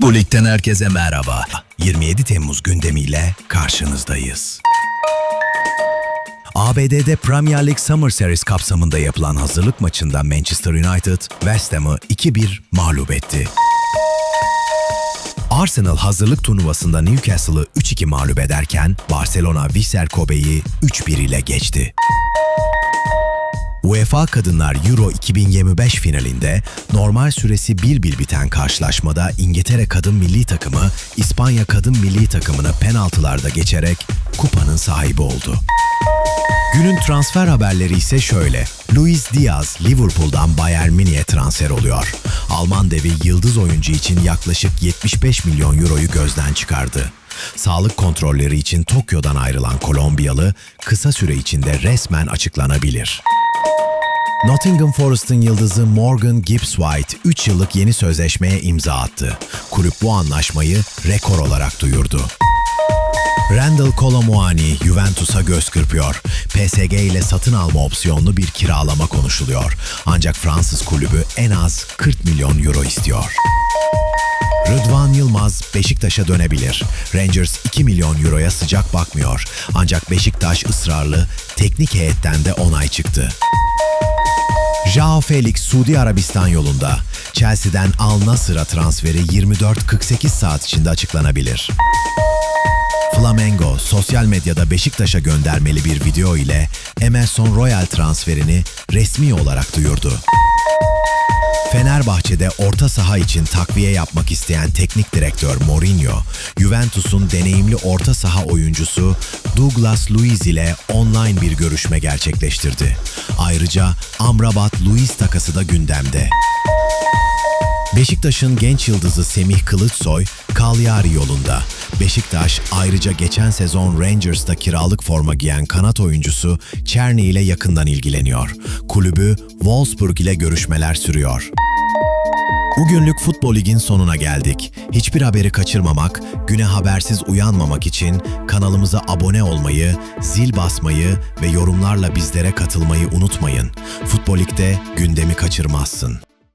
Bu ligden herkese merhaba. 27 Temmuz gündemiyle karşınızdayız. ABD'de Premier League Summer Series kapsamında yapılan hazırlık maçında Manchester United West Ham'ı 2-1 mağlup etti. Arsenal hazırlık turnuvasında Newcastle'ı 3-2 mağlup ederken Barcelona Vissel Kobe'yi 3-1 ile geçti. UEFA Kadınlar Euro 2025 finalinde normal süresi 1-1 biten karşılaşmada İngiltere Kadın Milli Takımı İspanya Kadın Milli Takımını penaltılarda geçerek kupanın sahibi oldu. Günün transfer haberleri ise şöyle. Luis Diaz Liverpool'dan Bayern Münih'e transfer oluyor. Alman devi yıldız oyuncu için yaklaşık 75 milyon euroyu gözden çıkardı. Sağlık kontrolleri için Tokyo'dan ayrılan Kolombiyalı kısa süre içinde resmen açıklanabilir. Nottingham Forest'ın yıldızı Morgan Gibbs-White 3 yıllık yeni sözleşmeye imza attı. Kulüp bu anlaşmayı rekor olarak duyurdu. Randall Colomuani Juventus'a göz kırpıyor. PSG ile satın alma opsiyonlu bir kiralama konuşuluyor. Ancak Fransız kulübü en az 40 milyon euro istiyor. Rıdvan Yılmaz Beşiktaş'a dönebilir. Rangers 2 milyon euroya sıcak bakmıyor. Ancak Beşiktaş ısrarlı, teknik heyetten de onay çıktı. Joao Felix Suudi Arabistan yolunda. Chelsea'den Al Nassr'a transferi 24-48 saat içinde açıklanabilir. Flamengo sosyal medyada Beşiktaş'a göndermeli bir video ile Emerson Royal transferini resmi olarak duyurdu. Fenerbahçe'de orta saha için takviye yapmak isteyen teknik direktör Mourinho, Juventus'un deneyimli orta saha oyuncusu Douglas Luiz ile online bir görüşme gerçekleştirdi. Ayrıca Amrabat Luiz takası da gündemde. Beşiktaş'ın genç yıldızı Semih Kılıçsoy, Cagliari yolunda. Beşiktaş ayrıca geçen sezon Rangers'ta kiralık forma giyen kanat oyuncusu Çerni ile yakından ilgileniyor. Kulübü Wolfsburg ile görüşmeler sürüyor. Bugünlük Futbol Lig'in sonuna geldik. Hiçbir haberi kaçırmamak, güne habersiz uyanmamak için kanalımıza abone olmayı, zil basmayı ve yorumlarla bizlere katılmayı unutmayın. Futbol Lig'de gündemi kaçırmazsın.